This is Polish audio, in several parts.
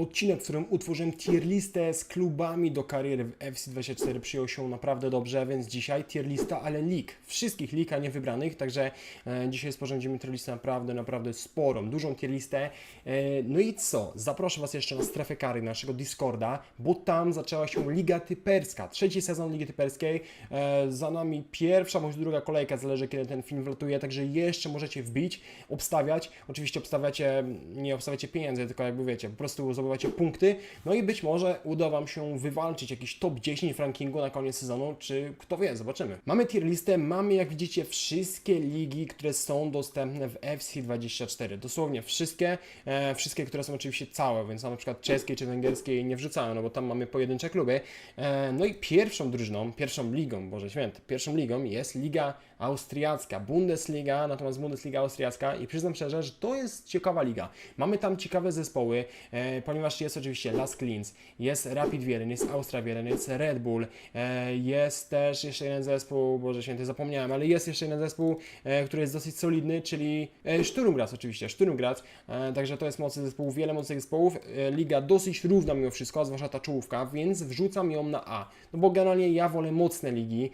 Odcinek, w którym utworzyłem tier listę z klubami do kariery w FC24 przyjął się naprawdę dobrze, więc dzisiaj tier lista, ale lig. Wszystkich lig, a nie wybranych, także e, dzisiaj sporządzimy tier listę naprawdę, naprawdę sporą, dużą tier listę. E, no i co? Zaproszę Was jeszcze na strefę kary naszego Discorda, bo tam zaczęła się Liga Typerska, trzeci sezon Ligi Typerskiej. E, za nami pierwsza bądź druga kolejka, zależy kiedy ten film wlatuje, także jeszcze możecie wbić, obstawiać. Oczywiście obstawiacie, nie obstawiacie pieniędzy, tylko jakby wiecie, po prostu zdobywacie punkty. No i być może uda Wam się wywalczyć jakiś top 10 w rankingu na koniec sezonu, czy kto wie, zobaczymy. Mamy tier listę, mamy jak widzicie wszystkie ligi, które są dostępne w FC24. Dosłownie wszystkie, e, wszystkie, które są oczywiście całe, więc na przykład czeskiej czy węgierskiej nie wrzucają, no bo tam mamy pojedyncze kluby. E, no i pierwszą drużyną, pierwszą ligą, Boże Święty, pierwszą ligą jest Liga Austriacka, Bundesliga, natomiast Bundesliga Austriacka i przyznam szczerze, że to jest ciekawa liga. Mamy tam ciekawe zespoły, e, ponieważ jest oczywiście Las Klins, jest Rapid Wielen, jest Wielen, jest Red Bull, e, jest też jeszcze jeden zespół, Boże Święty, zapomniałem, ale jest jeszcze jeden zespół, e, który jest dosyć solidny, czyli e, Sturm Graz oczywiście, Sturm Graz, e, także to jest mocny zespół, wiele mocnych zespołów, liga dosyć równa mimo wszystko, zwłaszcza ta czołówka, więc wrzucam ją na A, no bo generalnie ja wolę mocne ligi,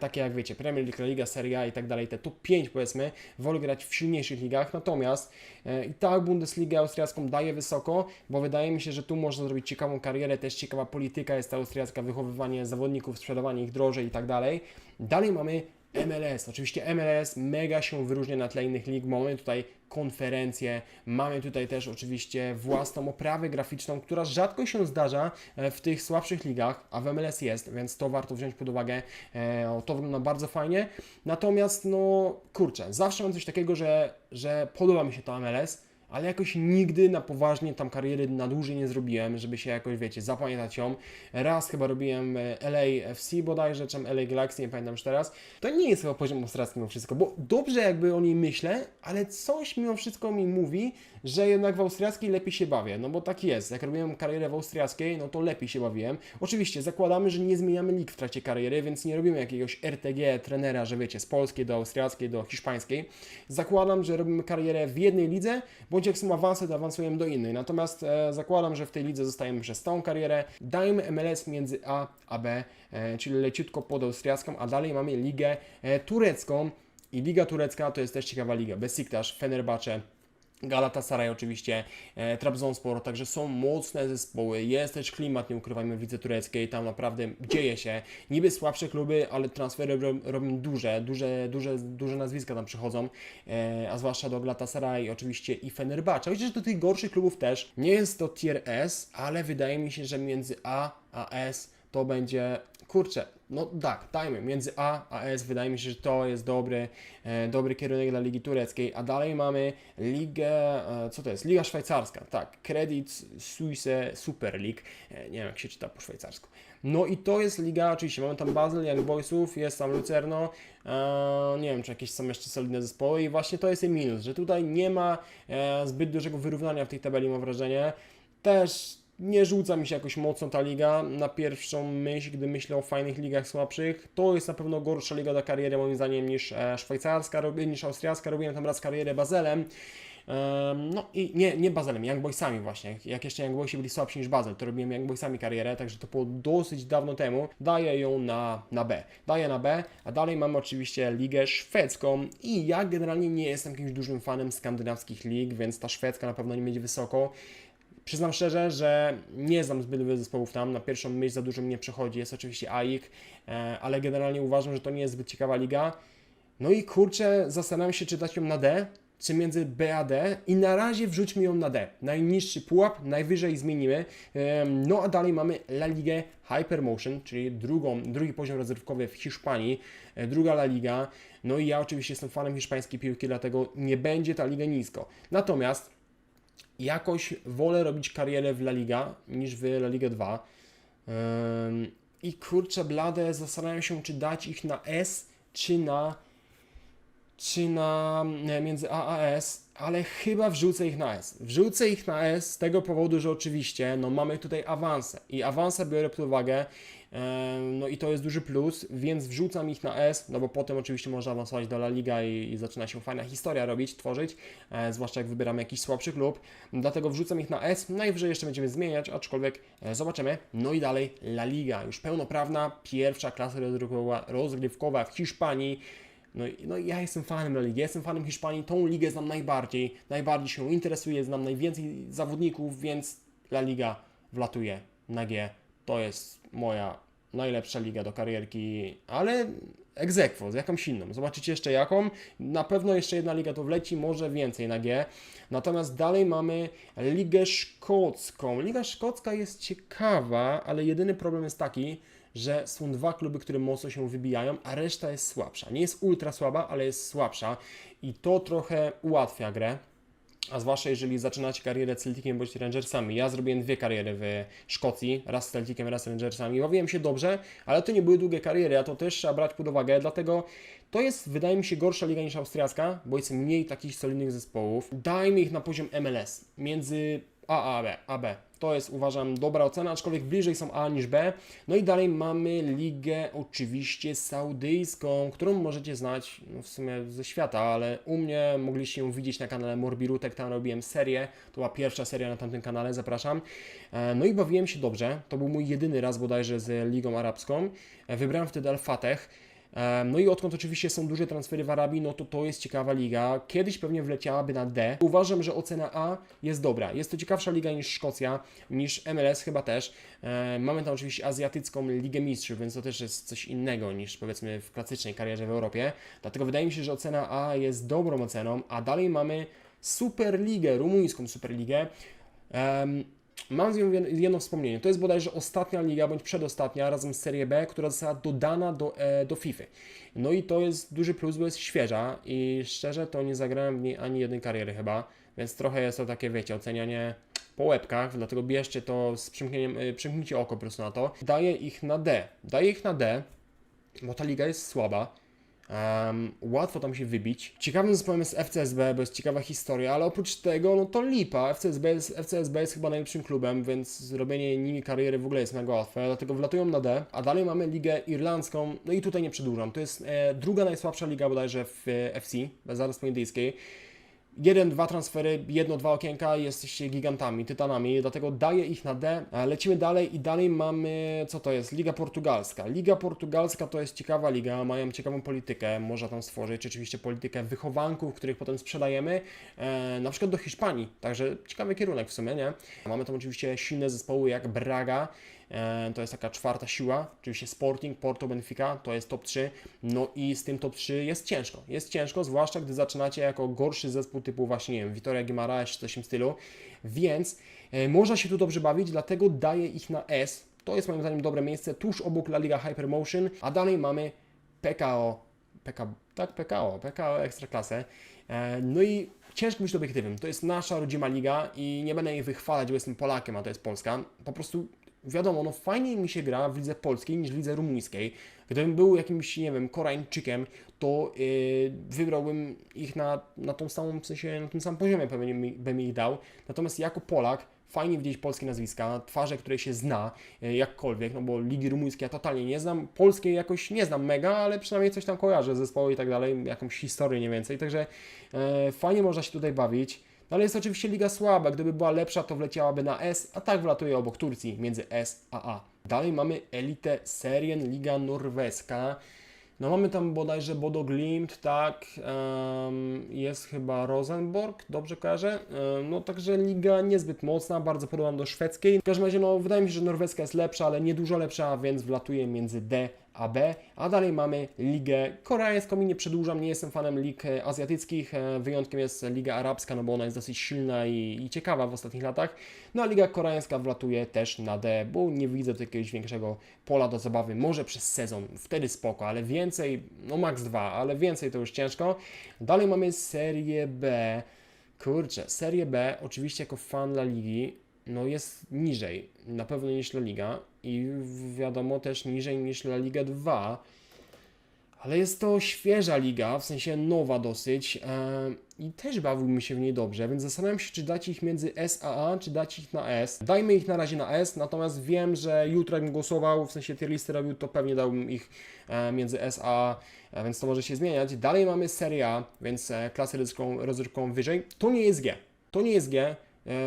takie jak wiecie, Premier League, Liga, Serie A i tak dalej, te top 5 powiedzmy, wolę grać w silniejszych ligach, natomiast i tak Bundesligę austriacką daje wysoko, bo wydaje mi się, że tu można zrobić ciekawą karierę, też ciekawa polityka jest austriacka, wychowywanie zawodników, sprzedawanie ich drożej i tak dalej. Dalej mamy MLS. Oczywiście MLS mega się wyróżnia na tle innych lig. Mamy tutaj konferencje, mamy tutaj też oczywiście własną oprawę graficzną, która rzadko się zdarza e, w tych słabszych ligach, a w MLS jest, więc to warto wziąć pod uwagę. E, To wygląda bardzo fajnie. Natomiast, no kurczę, zawsze mam coś takiego, że, że podoba mi się to MLS, ale jakoś nigdy na poważnie tam kariery na dłużej nie zrobiłem, żeby się jakoś, wiecie, zapamiętać ją. Raz chyba robiłem e, LA FC bodajże, czy LA Galaxy, nie pamiętam już teraz. To nie jest chyba poziom austriacki mimo wszystko, bo dobrze jakby o niej myślę, ale coś mimo wszystko mi mówi, że jednak w austriackiej lepiej się bawię, no bo tak jest. Jak robiłem karierę w austriackiej, no to lepiej się bawiłem. Oczywiście zakładamy, że nie zmieniamy lig w trakcie kariery, więc nie robimy jakiegoś RTG trenera, że wiecie, z polskiej do austriackiej, do hiszpańskiej. Zakładam, że robimy karierę w jednej lidze, bądź jak są awanse, to awansujemy do innej. Natomiast e, zakładam, że w tej lidze zostajemy przez całą karierę. Dajmy MLS między A a B, e, czyli leciutko pod austriacką, a dalej mamy ligę e, turecką. I Liga Turecka to jest też ciekawa liga. Besiktas, Fenerbahce, Galatasaray oczywiście, e, Trabzonspor, także są mocne zespoły, jest też klimat, nie ukrywajmy, w lidze tureckiej, tam naprawdę dzieje się. Niby słabsze kluby, ale transfery ro- robią duże, duże, duże, duże nazwiska tam przychodzą, e, a zwłaszcza do Galatasaray oczywiście i Fenerbahce. Chociaż do tych gorszych klubów też. Nie jest to tier S, ale wydaje mi się, że między A a S to będzie, kurczę, no tak, dajmy, między A a S wydaje mi się, że to jest dobry, e, dobry kierunek dla Ligi Tureckiej, a dalej mamy Ligę, e, co to jest? Liga Szwajcarska, tak, Credit Suisse Super League, e, nie wiem jak się czyta po szwajcarsku. No i to jest liga, oczywiście mamy tam Basel, Young Boysów, jest tam Lucerno, e, nie wiem czy jakieś są jeszcze solidne zespoły i właśnie to jest jej minus, że tutaj nie ma e, zbyt dużego wyrównania w tej tabeli mam wrażenie. Też nie rzuca mi się jakoś mocno ta liga na pierwszą myśl, gdy myślę o fajnych ligach słabszych. To jest na pewno gorsza liga do kariery moim zdaniem niż e, szwajcarska, niż austriacka. Robiłem tam raz karierę Bazelem. Em, No i nie, nie Bazelem, Young Boysami właśnie. Jak jeszcze Young Boysi byli słabsi niż Bazel, to robiłem Young Boysami karierę, także to było dosyć dawno temu. Daję ją na, na B. Daję na B, a dalej mamy oczywiście ligę szwedzką i ja generalnie nie jestem jakimś dużym fanem skandynawskich lig, więc ta szwedzka na pewno nie będzie wysoko. Przyznam szczerze, że nie znam zbyt wielu zespołów tam. Na pierwszą myśl za dużo mnie przechodzi. Jest oczywiście AIK, e, ale generalnie uważam, że to nie jest zbyt ciekawa liga. No i kurczę, zastanawiam się, czy dać ją na D, czy między B a D. I na razie wrzućmy ją na D. Najniższy pułap, najwyżej zmienimy. No a dalej mamy La Ligę Hypermotion, czyli drugą, drugi poziom rozrywkowy w Hiszpanii, e, druga La Liga. No i ja oczywiście jestem fanem hiszpańskiej piłki, dlatego nie będzie ta liga nisko. Natomiast jakoś wolę robić karierę w La Liga niż w La Liga 2. Ym, I kurczę blade, zastanawiam się, czy dać ich na S, czy na czy na e, między A a S, ale chyba wrzucę ich na S. Wrzucę ich na S z tego powodu, że oczywiście no, mamy tutaj awanse i awanse biorę pod uwagę. e, No i to jest duży plus, więc wrzucam ich na S, no bo potem oczywiście można awansować do La Liga i, i zaczyna się fajna historia robić, tworzyć, e, zwłaszcza jak wybieramy jakiś słabszy klub. Dlatego wrzucam ich na S, najwyżej jeszcze będziemy zmieniać, aczkolwiek e, zobaczymy. No i dalej La Liga, już pełnoprawna, pierwsza klasa rozgrywkowa, rozgrywkowa w Hiszpanii. No, no ja jestem fanem La Ligi, jestem fanem Hiszpanii, tą ligę znam najbardziej, najbardziej się interesuję, znam najwięcej zawodników, więc La Liga wlatuje na G. To jest moja najlepsza liga do karierki, ale aequo, z jakąś inną. Zobaczycie jeszcze jaką. Na pewno jeszcze jedna liga to wleci, może więcej na G. Natomiast dalej mamy Ligę Szkocką. Liga Szkocka jest ciekawa, ale jedyny problem jest taki, że są dwa kluby, które mocno się wybijają, a reszta jest słabsza. Nie jest ultra słaba, ale jest słabsza i to trochę ułatwia grę. A zwłaszcza jeżeli zaczynacie karierę Celticiem bądź Rangersami. Ja zrobiłem dwie kariery w Szkocji, raz z Celticiem, raz z Rangersami. Bawiłem się dobrze, ale to nie były długie kariery, a to też trzeba brać pod uwagę, dlatego to jest, wydaje mi się, gorsza liga niż austriacka, bo jest mniej takich solidnych zespołów. Dajmy ich na poziom MLS, między A a B. A, B. To jest, uważam, dobra ocena, aczkolwiek bliżej są A niż B. No i dalej mamy ligę oczywiście saudyjską, którą możecie znać no, w sumie ze świata, ale u mnie mogliście ją widzieć na kanale Morbirutek, tam robiłem serię, to była pierwsza seria na tamtym kanale, zapraszam. E, No i bawiłem się dobrze, to był mój jedyny raz bodajże z Ligą Arabską. E, Wybrałem wtedy Al-Fateh. No i odkąd oczywiście są duże transfery w Arabii, no to to jest ciekawa liga. Kiedyś pewnie wleciałaby na D. Uważam, że ocena A jest dobra. Jest to ciekawsza liga niż Szkocja, niż MLS chyba też. Mamy tam oczywiście azjatycką Ligę Mistrzów, więc to też jest coś innego niż powiedzmy w klasycznej karierze w Europie. Dlatego wydaje mi się, że ocena A jest dobrą oceną, a dalej mamy Superligę, rumuńską Superligę. Em, Mam z nią jed- jedno wspomnienie. To jest bodajże ostatnia liga, bądź przedostatnia, razem z Serie B, która została dodana do, e, do FIFA. No i to jest duży plus, bo jest świeża i szczerze to nie zagrałem w niej ani jednej kariery chyba, więc trochę jest to takie, wiecie, ocenianie po łebkach, dlatego bierzcie to z przymknięciem, e, przymknijcie oko po prostu na to. Daję ich na D. Daję ich na D, bo ta liga jest słaba. Em, łatwo tam się wybić. Ciekawym zespołem jest FCSB, bo jest ciekawa historia, ale oprócz tego, no to lipa. FCSB jest, FCSB jest chyba najlepszym klubem, więc zrobienie nimi kariery w ogóle jest mega łatwe, dlatego wlatują na D. A dalej mamy ligę irlandzką, no i tutaj nie przedłużam. To jest e, druga najsłabsza liga bodajże w e, FC, zaraz po indyjskiej. Jeden, dwa transfery, jedno, dwa okienka, jesteście gigantami, tytanami, dlatego daję ich na D. E, Lecimy dalej i dalej mamy, co to jest? Liga Portugalska. Liga Portugalska to jest ciekawa liga, mają ciekawą politykę, można tam stworzyć oczywiście politykę wychowanków, których potem sprzedajemy, e, na przykład do Hiszpanii, także ciekawy kierunek w sumie, nie? Mamy tam oczywiście silne zespoły jak Braga, To jest taka czwarta siła, oczywiście Sporting, Porto, Benfica, to jest top 3. No i z tym top 3 jest ciężko. Jest ciężko, zwłaszcza gdy zaczynacie jako gorszy zespół typu właśnie, nie wiem, Vitoria Guimaraes czy coś w tym stylu. Więc e, można się tu dobrze bawić, dlatego daję ich na S. To jest moim zdaniem dobre miejsce, tuż obok La Liga Hypermotion, a dalej mamy PKO, PK, tak PKO, PKO Ekstraklasę. E, No i ciężko być obiektywnym. To jest nasza rodzima liga i nie będę jej wychwalać, bo jestem Polakiem, a to jest Polska. Po prostu wiadomo, no fajniej mi się gra w lidze polskiej niż w lidze rumuńskiej. Gdybym był jakimś, nie wiem, Koreańczykiem, to yy, wybrałbym ich na, na tą samą, w sensie na tym samym poziomie pewnie mi- bym ich dał. Natomiast jako Polak fajnie widzieć polskie nazwiska, twarze, które się zna yy, jakkolwiek, no bo ligi rumuńskie ja totalnie nie znam, polskiej jakoś nie znam mega, ale przynajmniej coś tam kojarzę, zespoły i tak dalej, jakąś historię nie więcej, także yy, fajnie można się tutaj bawić. No ale jest oczywiście liga słaba, gdyby była lepsza, to wleciałaby na S, a tak wlatuje obok Turcji, między S a A. Dalej mamy Elite Serien, Liga Norweska. No mamy tam bodajże Bodo Glimt, tak, em, jest chyba Rosenborg, dobrze kojarzę. Em, no także liga niezbyt mocna, bardzo podobna do szwedzkiej. W każdym razie, no wydaje mi się, że norweska jest lepsza, ale nie dużo lepsza, więc wlatuje między D a B. A dalej mamy ligę koreańską i nie przedłużam, nie jestem fanem lig e, azjatyckich, e, wyjątkiem jest Liga Arabska, no bo ona jest dosyć silna i, i ciekawa w ostatnich latach. No a Liga Koreańska wlatuje też na D, bo nie widzę tu jakiegoś większego pola do zabawy, może przez sezon, wtedy spoko, ale więcej, no max 2, ale więcej to już ciężko. Dalej mamy Serię B, kurczę, Serię B, oczywiście jako fan La Ligi, no jest niżej, na pewno niż La Liga i wiadomo też niżej niż La Liga 2. ale jest to świeża liga, w sensie nowa dosyć e, i też bawiłbym się w niej dobrze, więc zastanawiam się, czy dać ich między SAA, czy dać ich na S. Dajmy ich na razie na S, natomiast wiem, że jutro jakbym głosował, w sensie tier listy robił, to pewnie dałbym ich e, między SAA, e, więc to może się zmieniać. Dalej mamy Serie A, więc klasę rozrywkową wyżej. To nie jest G. To nie jest G.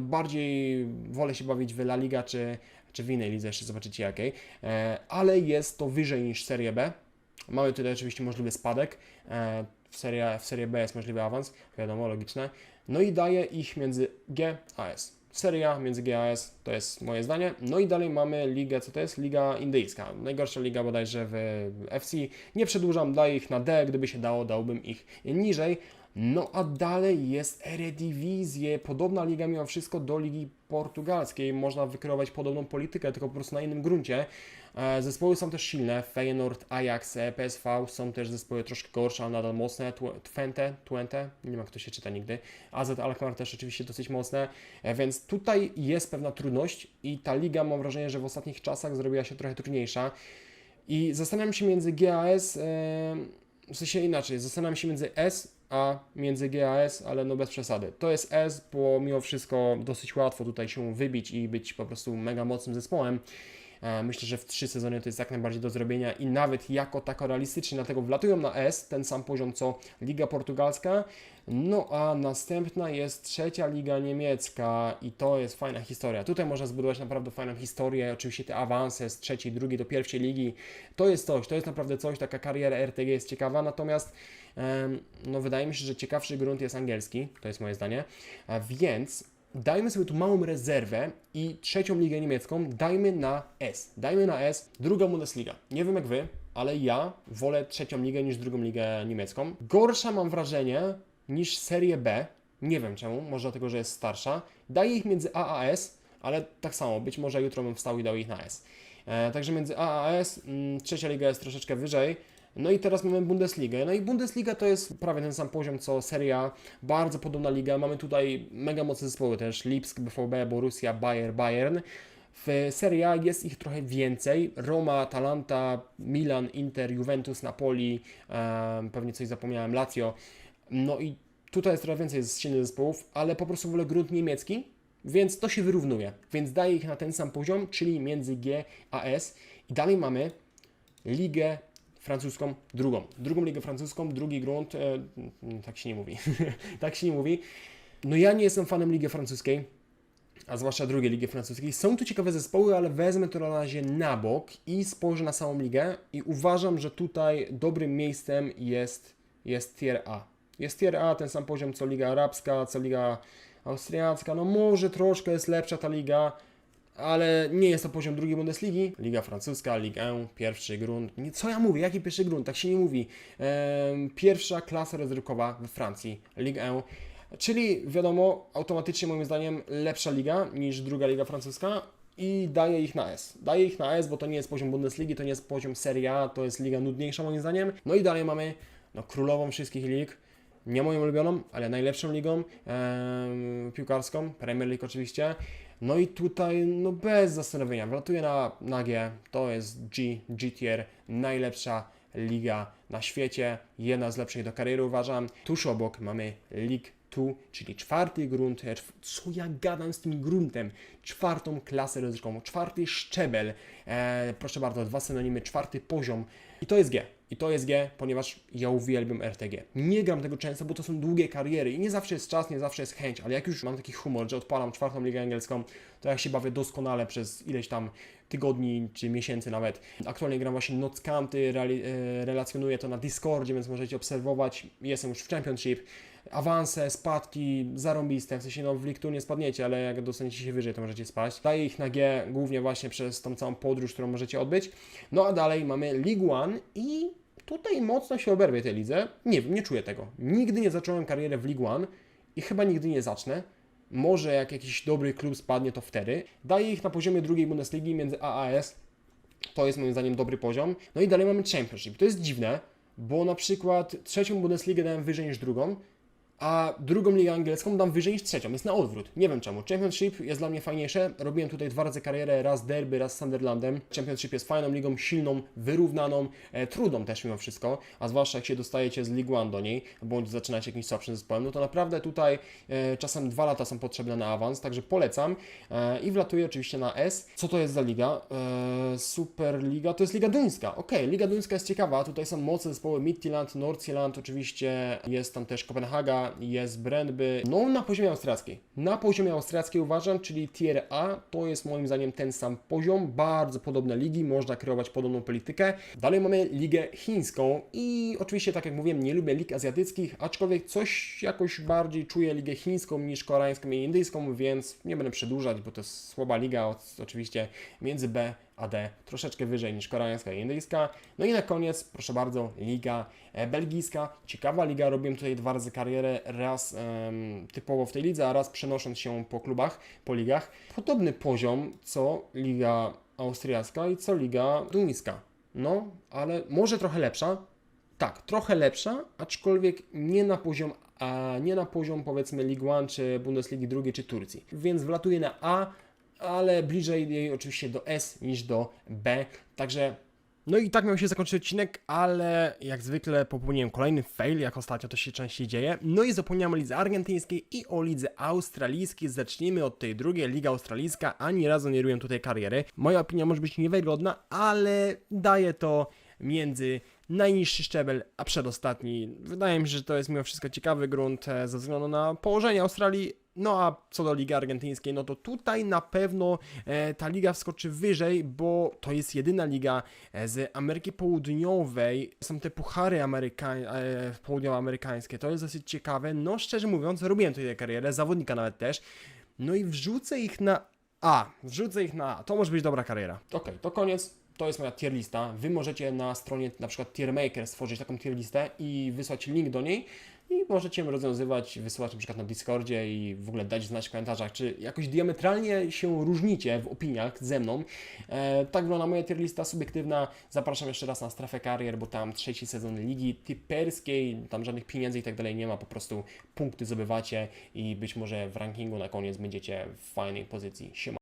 Bardziej wolę się bawić w La Liga czy, czy w innej lidze, jeszcze zobaczycie jakiej, e, ale jest to wyżej niż Serie B. Mamy tutaj oczywiście możliwy spadek. E, w, serie, w Serie B jest możliwy awans, wiadomo, logiczne. No i daje ich między G a S. Seria między G a S to jest moje zdanie. No i dalej mamy ligę, co to jest? Liga indyjska. Najgorsza liga bodajże w FC. Nie przedłużam, daję ich na D. Gdyby się dało, dałbym ich niżej. No a dalej jest Eredivisie, podobna liga mimo wszystko do ligi portugalskiej. Można wykreować podobną politykę, tylko po prostu na innym gruncie. E, Zespoły są też silne. Feyenoord, Ajax, e, PSV są też zespoły troszkę gorsze, ale nadal mocne. Tw- Twente, Twente, nie wiem jak to się czyta nigdy. AZ Alkmaar też oczywiście dosyć mocne, E, więc tutaj jest pewna trudność i ta liga mam wrażenie, że w ostatnich czasach zrobiła się trochę trudniejsza. I zastanawiam się między G a S, e, w sensie inaczej, zastanawiam się między S a między G a S, ale no bez przesady. To jest S, bo mimo wszystko dosyć łatwo tutaj się wybić i być po prostu mega mocnym zespołem. E, Myślę, że w trzy sezony to jest jak najbardziej do zrobienia i nawet jako tako realistycznie, dlatego wlatują na S, ten sam poziom co Liga Portugalska. No a następna jest trzecia Liga Niemiecka i to jest fajna historia. Tutaj można zbudować naprawdę fajną historię. Oczywiście te awanse z trzeciej, drugiej do pierwszej ligi to jest coś, to jest naprawdę coś. Taka kariera RTG jest ciekawa, natomiast no wydaje mi się, że ciekawszy grunt jest angielski, to jest moje zdanie. Więc dajmy sobie tu małą rezerwę i trzecią ligę niemiecką dajmy na S. Dajmy na S, druga Bundesliga. Nie wiem jak wy, ale ja wolę trzecią ligę niż drugą ligę niemiecką. Gorsza mam wrażenie niż Serię B. Nie wiem czemu, może dlatego, że jest starsza. Daję ich między A a S, ale tak samo, być może jutro bym wstał i dał ich na S. E, także między A a S, mm, trzecia liga jest troszeczkę wyżej. No i teraz mamy Bundesligę. No i Bundesliga to jest prawie ten sam poziom co Serie A. Bardzo podobna liga. Mamy tutaj mega mocne zespoły też. Lipsk, BVB, Borussia, Bayer, Bayern. W Serie A jest ich trochę więcej. Roma, Atalanta, Milan, Inter, Juventus, Napoli, pewnie coś zapomniałem, Lazio. No i tutaj jest trochę więcej silnych zespołów, ale po prostu wolę grunt niemiecki, więc to się wyrównuje. Więc daję ich na ten sam poziom, czyli między G a S. I dalej mamy ligę francuską drugą. Drugą ligę francuską, drugi grunt, e, tak się nie mówi. tak się nie mówi. No ja nie jestem fanem ligi francuskiej, a zwłaszcza drugiej ligi francuskiej. Są tu ciekawe zespoły, ale wezmę to na razie na bok i spojrzę na samą ligę i uważam, że tutaj dobrym miejscem jest, jest tier A. Jest tier A, ten sam poziom co liga arabska, co liga austriacka. No może troszkę jest lepsza ta liga, ale nie jest to poziom drugiej Bundesligi. Liga francuska, Ligue 1, pierwszy grunt. Co ja mówię? Jaki pierwszy grunt? Tak się nie mówi. Pierwsza klasa rozrywkowa we Francji, Ligue 1. Czyli wiadomo, automatycznie moim zdaniem lepsza liga niż druga liga francuska i daje ich na S. Daje ich na S, bo to nie jest poziom Bundesligi, to nie jest poziom Serie A, to jest liga nudniejsza moim zdaniem. No i dalej mamy no, królową wszystkich lig, nie moją ulubioną, ale najlepszą ligą piłkarską, Premier League oczywiście. No i tutaj, no bez zastanowienia, wlatuje na, na G, to jest G, G tier, najlepsza liga na świecie, jedna z lepszych do kariery uważam. Tuż obok mamy League 2, czyli czwarty grunt, e, co ja gadam z tym gruntem, czwartą klasę rozrywkową, czwarty szczebel, e, proszę bardzo, dwa synonimy, czwarty poziom i to jest G. I to jest G, ponieważ ja uwielbiam RTG. Nie gram tego często, bo to są długie kariery i nie zawsze jest czas, nie zawsze jest chęć, ale jak już mam taki humor, że odpalam czwartą ligę angielską, to ja się bawię doskonale przez ileś tam tygodni czy miesięcy nawet. Aktualnie gram właśnie Nockanty, e, relacjonuję to na Discordzie, więc możecie obserwować. Jestem już w Championship. Awanse, spadki, zarąbiste, w sensie no w Two nie spadniecie, ale jak dostaniecie się wyżej, to możecie spaść. Daję ich na G głównie właśnie przez tą całą podróż, którą możecie odbyć. No a dalej mamy League One i tutaj mocno się oberwie tej lidze. Nie wiem, nie czuję tego. Nigdy nie zacząłem karierę w League One i chyba nigdy nie zacznę. Może jak jakiś dobry klub spadnie, to wtedy. Daję ich na poziomie drugiej Bundesligi między A a S. To jest moim zdaniem dobry poziom. No i dalej mamy Championship. To jest dziwne, bo na przykład trzecią Bundesligę dałem wyżej niż drugą, a drugą ligę angielską dam wyżej niż trzecią. Jest na odwrót. Nie wiem czemu. Championship jest dla mnie fajniejsze. Robiłem tutaj dwa razy karierę, raz derby, raz Sunderlandem. Championship jest fajną ligą, silną, wyrównaną, e, trudną też mimo wszystko, a zwłaszcza jak się dostajecie z League One do niej, bądź zaczynacie jakimś słabszym zespołem, no to naprawdę tutaj e, czasem dwa lata są potrzebne na awans, także polecam e, i wlatuję oczywiście na S. Co to jest za liga? E, Superliga, to jest Liga Duńska. Okej, Liga Duńska jest ciekawa, tutaj są mocne zespoły Midtjylland, Nordsjælland, oczywiście jest tam też Kopenhaga, jest Brøndby, no na poziomie austriackiej. Na poziomie austriackiej uważam, czyli tier A, to jest moim zdaniem ten sam poziom, bardzo podobne ligi, można kreować podobną politykę. Dalej mamy Ligę Chińską i oczywiście, tak jak mówiłem, nie lubię lig azjatyckich, aczkolwiek coś jakoś bardziej czuję Ligę Chińską niż koreańską i indyjską, więc nie będę przedłużać, bo to jest słaba liga, oczywiście między B a D, troszeczkę wyżej niż koreańska i indyjska. No i na koniec, proszę bardzo, Liga e, Belgijska. Ciekawa liga, robiłem tutaj dwa razy karierę, raz em, typowo w tej lidze, a raz przenosząc się po klubach, po ligach. Podobny poziom co Liga Austriacka i co Liga Duńska. No, ale może trochę lepsza, tak, trochę lepsza, aczkolwiek nie na poziom, a nie na poziom powiedzmy League One, czy Bundesligi drugiej, czy Turcji. Więc wlatuje na A, ale bliżej jej oczywiście do S niż do B. Także no i tak miał się zakończyć odcinek, ale jak zwykle popełniłem kolejny fail, jak ostatnio to się częściej dzieje. No i zapomniałem o lidze argentyńskiej i o lidze australijskiej. Zacznijmy od tej drugiej, Liga Australijska. Ani razu nie robiłem tutaj kariery. Moja opinia może być niewygodna, ale daje to między najniższy szczebel, a przedostatni. Wydaje mi się, że to jest mimo wszystko ciekawy grunt e, ze względu na położenie Australii. No a co do Ligi Argentyńskiej, no to tutaj na pewno e, ta liga wskoczy wyżej, bo to jest jedyna liga e, z Ameryki Południowej. Są te puchary ameryka- e, południowoamerykańskie, to jest dosyć ciekawe. No szczerze mówiąc, robiłem tutaj karierę, zawodnika nawet też. No i wrzucę ich na A. Wrzucę ich na A. To może być dobra kariera. Okej, to koniec. To jest moja tier lista. Wy możecie na stronie na przykład Tiermaker stworzyć taką tier listę i wysłać link do niej i możecie ją rozwiązywać, wysyłać na przykład na Discordzie i w ogóle dać znać w komentarzach, czy jakoś diametralnie się różnicie w opiniach ze mną. E, tak wygląda moja tier lista subiektywna. Zapraszam jeszcze raz na strefę karier, bo tam trzeci sezon ligi typerskiej, tam żadnych pieniędzy i tak dalej nie ma, po prostu punkty zdobywacie i być może w rankingu na koniec będziecie w fajnej pozycji. Siema.